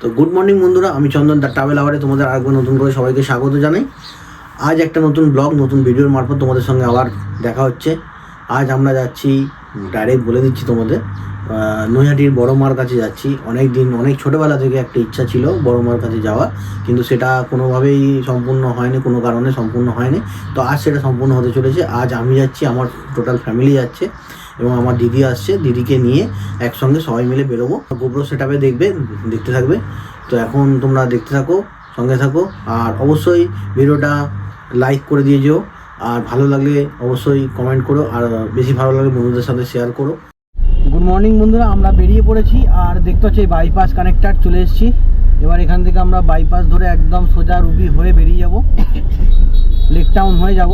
তো good morning বন্ধুরা, আমি চন্দন দা ট্রাভেল আওয়ারে তোমাদের আরেকবার নতুন করে সবাইকে স্বাগত জানাই। আজ একটা নতুন ব্লগ নতুন ভিডিওর মারফত তোমাদের সঙ্গে আবার দেখা হচ্ছে। আজ আমরা যাচ্ছি ডাইরেক্ট বলে দিচ্ছি তোমাদের নৈহাটির বড় মার কাছে যাচ্ছি। অনেক দিন অনেক ছোটোবেলা থেকে একটা ইচ্ছা ছিল বড় মার কাছে যাওয়া কিন্তু সেটা কোনোভাবেই সম্পূর্ণ হয়নি, কোনো কারণে সম্পূর্ণ হয়নি। তো আজ সেটা সম্পূর্ণ হতে চলেছে। আজ আমি যাচ্ছি, আমার টোটাল ফ্যামিলি যাচ্ছে। এবং আমার দিদি আসছে, দিদিকে নিয়ে একসঙ্গে সবাই মিলে বেরোবো। গোপ্রো সেট আপে দেখবে, দেখতে থাকবে। তো এখন তোমরা দেখতে থাকো, সঙ্গে থাকো। আর অবশ্যই ভিডিওটা লাইক করে দিয়ে যেও। আর ভালো লাগলে অবশ্যই কমেন্ট করো। আর বেশি ভালো লাগলে বন্ধুদের সাথে শেয়ার করো। গুড মর্নিং বন্ধুরা, আমরা বেরিয়ে পড়েছি। আর দেখতে হচ্ছে বাইপাস কানেক্টার চলে এসেছি। এবার এখান থেকে আমরা বাইপাস ধরে একদম সোজা রুবি হয়ে বেরিয়ে যাব। লেক টাউন হয়ে যাব।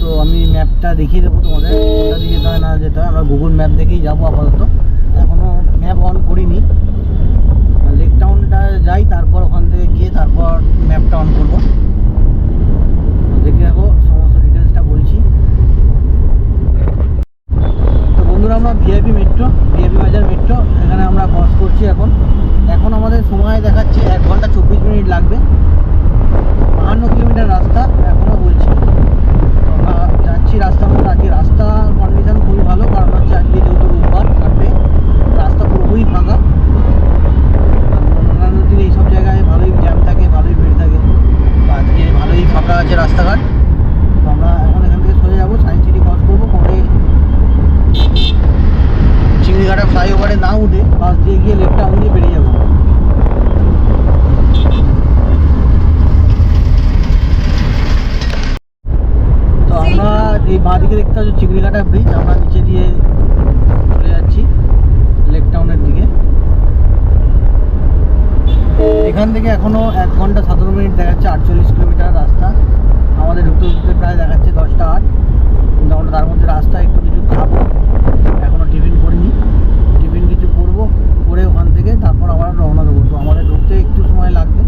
তো আমি ম্যাপটা দেখিয়ে দেবো তোমাদের। কোনটা দিয়ে যেতে হয় না যেতে হয়। আমরা গুগল ম্যাপ দেখেই যাব আপাতত। এখনও ম্যাপ অন করিনি লেক টাউনটা যাই তারপর ওখান থেকে গিয়ে তারপর ম্যাপটা অন করব দেখে রাখো সমস্ত ডিটেলসটা বলছি তো বন্ধুরা আমরা VIP metro VIP Bazar metro এখানে আমরা ক্রস করছি এখন এখন আমাদের সময় দেখাচ্ছে এক ঘণ্টা চব্বিশ মিনিট লাগবে বাহান্ন কিলোমিটার রাস্তা এখনও বলছি। যাচ্ছি রাস্তার মধ্যে আজকে রাস্তা কন্ডিশন খুবই ভালো, কারণ হচ্ছে আজকে যেহেতু রোববার কাটবে রাস্তা পুরোপুরি ফাঁকা। অন্যান্য দিন এইসব জায়গায় ভালোই জ্যাম থাকে, ভালোই ভিড় থাকে। আজকে ভালোই ফাঁকা আছে রাস্তাঘাট তো আমরা এখন এখান থেকে সোজা যাব সায়েন্স সিটি ক্রস করব করে চিংড়িঘাটা ফ্লাইওভারে না উঠে বাস দিয়ে গিয়ে লেফট টাউন দিয়ে বেরিয়ে যাব তো আমরা এই বাঁ দিকে দেখতে ব্রিজ আমরা নিচে দিয়ে চলে যাচ্ছি লেক টাউনের দিকে। এখান থেকে এখনও এক ঘণ্টা সতেরো মিনিট দেখাচ্ছে, আটচল্লিশ কিলোমিটার রাস্তা। আমাদের ঢুকতে ঢুকতে প্রায় দেখাচ্ছে দশটা আট। কিন্তু আমরা তার মধ্যে রাস্তা একটু কিছু খাব। এখনও টিফিন করিনি। টিফিন কিছু করব, করে ওখান থেকে তারপর আবার রওনা দেবো। তো আমাদের ঢুকতে একটু সময় লাগবে।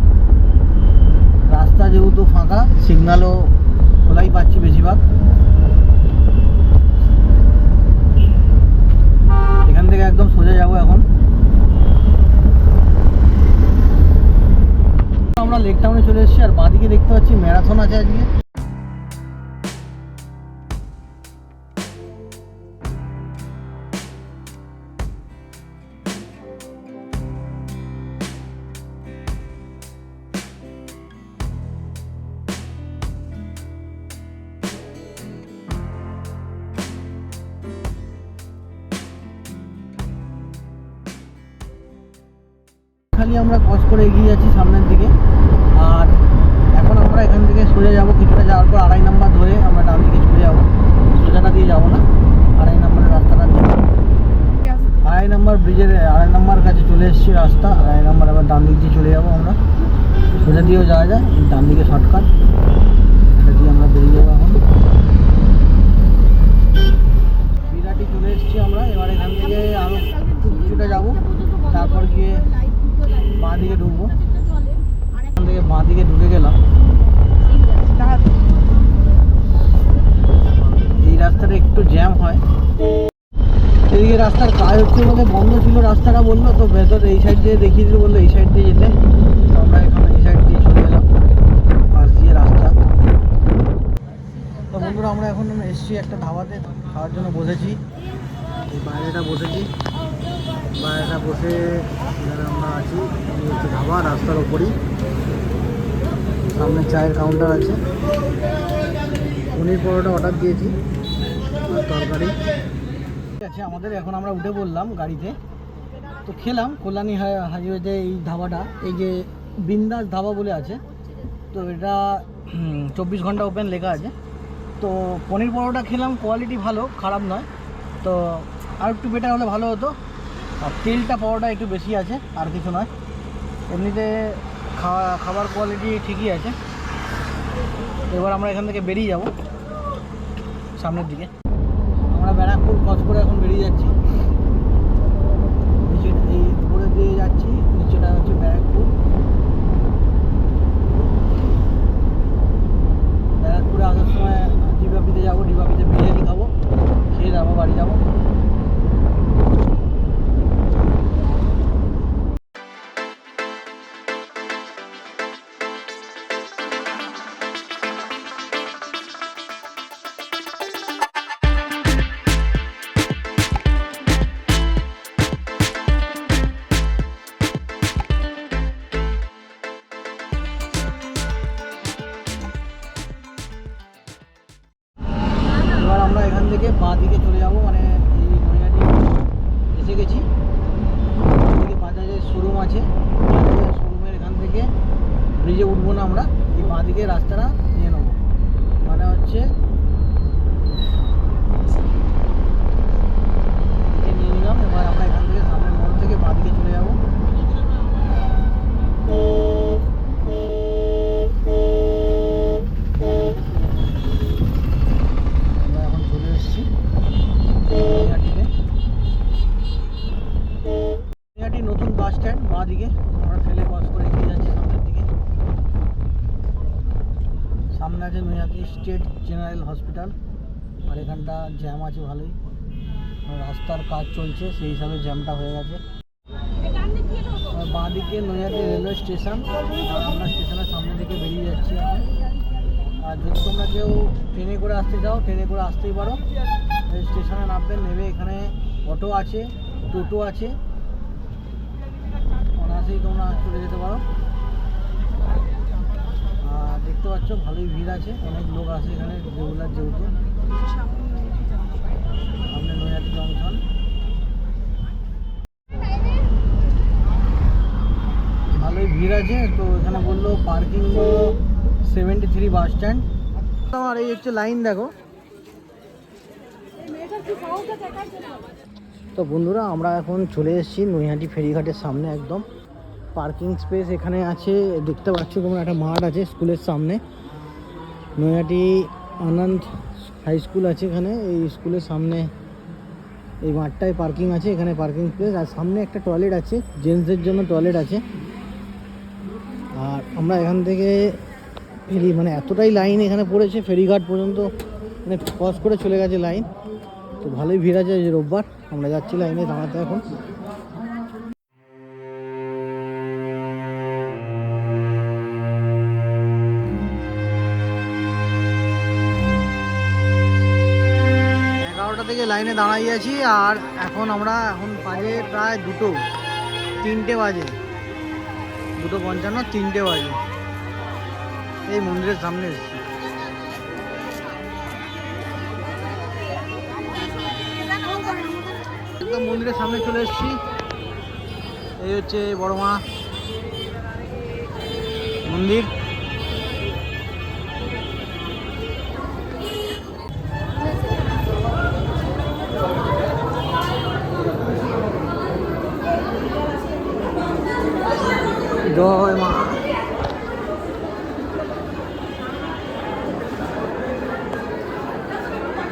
রাস্তা যেহেতু ফাঁকা সিগন্যালও খোলাই পাচ্ছি বেশিরভাগ এখান থেকে একদম সোজা যাব এখন আমরা লেক টাউনে চলে এসেছি আর বাঁদিকে দেখতে পাচ্ছি ম্যারাথন আছে আজকে। আমরা ক্রস করে এগিয়ে যাচ্ছি সামনের দিকে। আর এখন আমরা এখান থেকে সোজা যাব, কিছুটা যাওয়ার পর আড়াই নাম্বার ধরে আমরা ডান দিকে চলে যাব। সোজাটা দিয়ে যাব না, আড়াই নাম্বারের রাস্তাটা দিয়ে আড়াই নাম্বার ব্রিজের আড়াই নাম্বার কাছে চলে এসেছি রাস্তা, আড়াই নাম্বার আবার ডান দিক দিয়ে চলে যাব আমরা। সোজা দিয়েও যাওয়া যায়, ডান দিকে শর্টকাট এটা দিয়ে আমরা বেরিয়ে যাব এখন। চলে এসেছি আমরা, এবার এখান থেকে আরও কিছুটা যাব, তারপর গিয়ে বাঁ দিকে ঢুকবো এখান থেকে বাঁ দিকে ঢুকে গেলাম। এই রাস্তাটা একটু জ্যাম হয়। এদিকে রাস্তার কাজ হচ্ছে বলে বন্ধ ছিল রাস্তাটা বলল তো ভেতর এই সাইড দিয়ে দেখিয়ে দিল বলল এই সাইড দিয়ে যেতে। তো আমরা এখানে এই সাইড দিয়ে চলে এলাম পাশ দিয়ে রাস্তা। তো বন্ধুরা আমরা এখন এসেছি একটা ধাবাতে খাওয়ার জন্য বসেছি। এই বাইরেটা বসেছি। বাইরেটা বসে আমরা আছি। হচ্ছে ধাবা, রাস্তার ওপরই। সামনে চায়ের কাউন্টার আছে। পনির পরোটা অর্ডার দিয়েছি, আর তরকারি। আছে, আমাদের এখন আমরা উঠে পড়লাম গাড়িতে। তো খেলাম, কল্যাণী হাই- হাইওয়েতে এই ধাবাটা, এই যে বিন্দাস ধাবা বলে আছে। তো এটা চব্বিশ ঘণ্টা ওপেন লেখা আছে। তো পনির পরোটা খেলাম কোয়ালিটি ভালো, খারাপ নয়। তো আর একটু বেটার হলে ভালো হতো। আর তেলটা পাওয়াটা একটু বেশি আছে, আর কিছু নয়। এমনিতে খাওয়া, খাবার কোয়ালিটি ঠিকই আছে। এবার আমরা এখান থেকে বেরিয়ে যাব, সামনের দিকে। আমরা ব্যারাকপুর ক্রস করে এখন বেরিয়ে যাচ্ছি। নিচে এই উপরে দিয়ে যাচ্ছি, নিচেটা হচ্ছে ব্যারাকপুর। ব্রিজে উঠবো না আমরা এই বাঁ দিকে রাস্তাটা নিয়ে নেব মানে হচ্ছে এদিকে নিয়ে নিলাম এবার আমরা এখান থেকে সামনের মোড় থেকে বাঁ দিকে চলে যাব আমরা এখন চলে এসেছি নৈহাটিতে নৈহাটি নতুন বাস স্ট্যান্ড বাঁ দিকে আমরা ফেলে বাস করে এগিয়ে যাচ্ছি সামনের দিকে সামনে আছে নৈহাটি স্টেট জেনারেল হসপিটাল, আর এখানটা জ্যাম আছে ভালোই। রাস্তার কাজ চলছে, সেই হিসাবে জ্যামটা হয়ে গেছে। বাঁ দিকে নৈহাটি রেলওয়ে স্টেশন, আমরা স্টেশনের সামনে দিকে বেরিয়ে যাচ্ছি আর যদি তোমরা কেউ ট্রেনে করে আসতে চাও, ট্রেনে করে আসতেই পারো। স্টেশনে নামবে নেবে এখানে অটো আছে, টোটো আছে। অনায়াসেই তোমরা চলে যেতে পারো। আর দেখতে পাচ্ছ ভালোই ভিড় আছে। অনেক লোক আসে এখানে রেগুলার যেহেতু। সামনে নৈহাটি জংশন। ভালোই ভিড় আছে, তো এখানে বলল parking seventy three bus stand আমার এই হচ্ছে লাইন দেখো। তো বন্ধুরা, আমরা এখন চলে এসেছি নৈহাটি ফেরিঘাটের সামনে একদম। পার্কিং স্পেস এখানে আছে, দেখতে পাচ্ছ তোমরা একটা মাঠ আছে স্কুলের সামনে। নৈহাটি আনন্দ হাই স্কুল আছে এখানে, এই স্কুলের সামনে এই মাঠটায় পার্কিং আছে, এখানে পার্কিং স্পেস। আর সামনে একটা টয়লেট আছে জেন্টসদের জন্য টয়লেট আছে। আর আমরা এখান থেকে ফেরি মানে এতটাই লাইন এখানে পড়েছে, ফেরিঘাট পর্যন্ত মানে ক্রস করে চলে গেছে লাইন। তো ভালোই ভিড় আছে রোববার, আমরা যাচ্ছি লাইনে দাঁড়াতে এখন। দাঁড়াই আছি আর এখন আমরা এখন বাজে প্রায় দুটো, তিনটে বাজে। দুটো পঞ্চান্ন, তিনটে বাজে। এই মন্দিরের সামনে এসেছি। একদম মন্দিরের সামনে চলে এসেছি। এই হচ্ছে বড় মা মন্দির।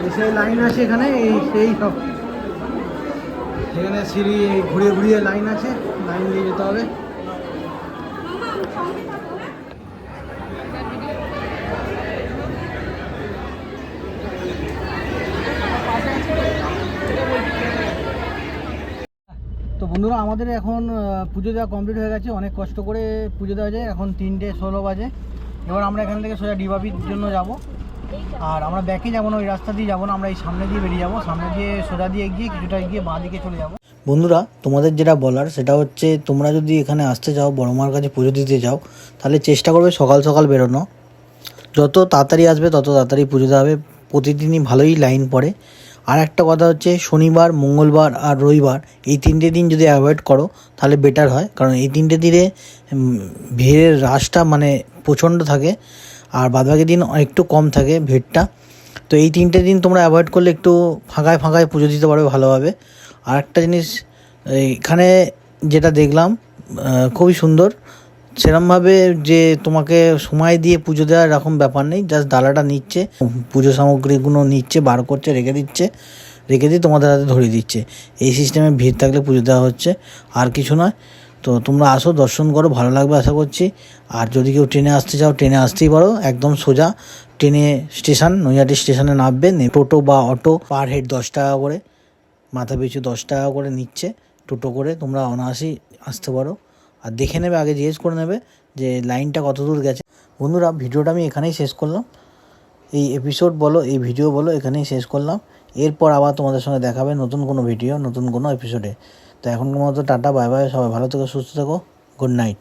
এই সেই লাইন আছে এখানে, এই সেই সব। এখানে সিঁড়ি ঘুরিয়ে ঘুরিয়ে লাইন আছে লাইন দিয়ে যেতে হবে। তো বন্ধুরা, আমাদের এখন পুজো দেওয়া কমপ্লিট হয়ে গেছে। অনেক কষ্ট করে পুজো দেওয়া যায়। এখন তিনটে ষোলো বাজে। এবার আমরা এখান থেকে সোজা ডিবাবির জন্য যাব। আর আমরা ব্যাকে যাব না, ওই রাস্তা দিয়ে যাব না, আমরা এই সামনে দিয়ে বেরিয়ে যাব, সামনে দিয়ে সোজা দিয়ে গিয়ে কিছুটা গিয়ে বাঁ দিকে চলে যাব। বন্ধুরা, তোমাদের যেটা বলার সেটা হচ্ছে তোমরা যদি এখানে আসতে চাও, বড় মার কাছে পুজো দিতে যাও তাহলে চেষ্টা করবে সকাল সকাল বেরোনো। যত তাড়াতাড়ি আসবে, তত তাড়াতাড়ি পুজো দেওয়া হবে। প্রতিদিনই ভালোই লাইন পড়ে। আর একটা কথা হচ্ছে শনিবার, মঙ্গলবার আর রবিবার এই তিনটে দিন যদি অ্যাভয়েড করো, তাহলে বেটার হয়। কারণ এই তিনটে দিনে ভিড়ের রাশটা মানে প্রচণ্ড থাকে আর বাদবাকি দিন একটু কম থাকে ভিড়টা। তো এই তিনটে দিন তোমরা অ্যাভয়েড করলে একটু ফাঁকায় ফাঁকায় পুজো দিতে পারবে ভালোভাবে। আর একটা জিনিস, এখানে যেটা দেখলাম খুবই সুন্দর সেরমভাবে যে তোমাকে সময় দিয়ে পুজো দেওয়ার এরকম ব্যাপার নেই জাস্ট ডালাটা নিচ্ছে, পুজো সামগ্রীগুলো নিচ্ছে, বার করছে, রেখে দিচ্ছে, রেখে দিয়ে তোমাদের হাতে ধরিয়ে দিচ্ছে। এই সিস্টেমে ভিড় থাকলে পুজো দেওয়া হচ্ছে, আর কিছু নয়। তো তোমরা আসো, দর্শন করো, ভালো লাগবে আশা করছি। আর যদি কেউ ট্রেনে আসতে চাও, ট্রেনে আসতেই পারো, একদম সোজা। ট্রেনে স্টেশন, নৈহাটি স্টেশনে নামবে টোটো বা অটো পার হেড দশ টাকা করে, মাথা পিছু দশ টাকা করে নিচ্ছে, টোটো করে তোমরা অনায়াসেই আসতে পারো। আর দেখে নেবে, আগে জিজ্ঞেস করে নেবে যে লাইনটা কত দূর গেছে। বন্ধুরা, ভিডিওটা আমি এখানেই শেষ করলাম। এই এপিসোড বলো, এই ভিডিও বলো, এখানেই শেষ করলাম। এরপর আবার তোমাদের সঙ্গে দেখাবে নতুন কোনো ভিডিও নতুন কোনো এপিসোডে তো এখনকার মতো টাটা বাই বাই সবাই ভালো থেকো, সুস্থ থেকো গুড নাইট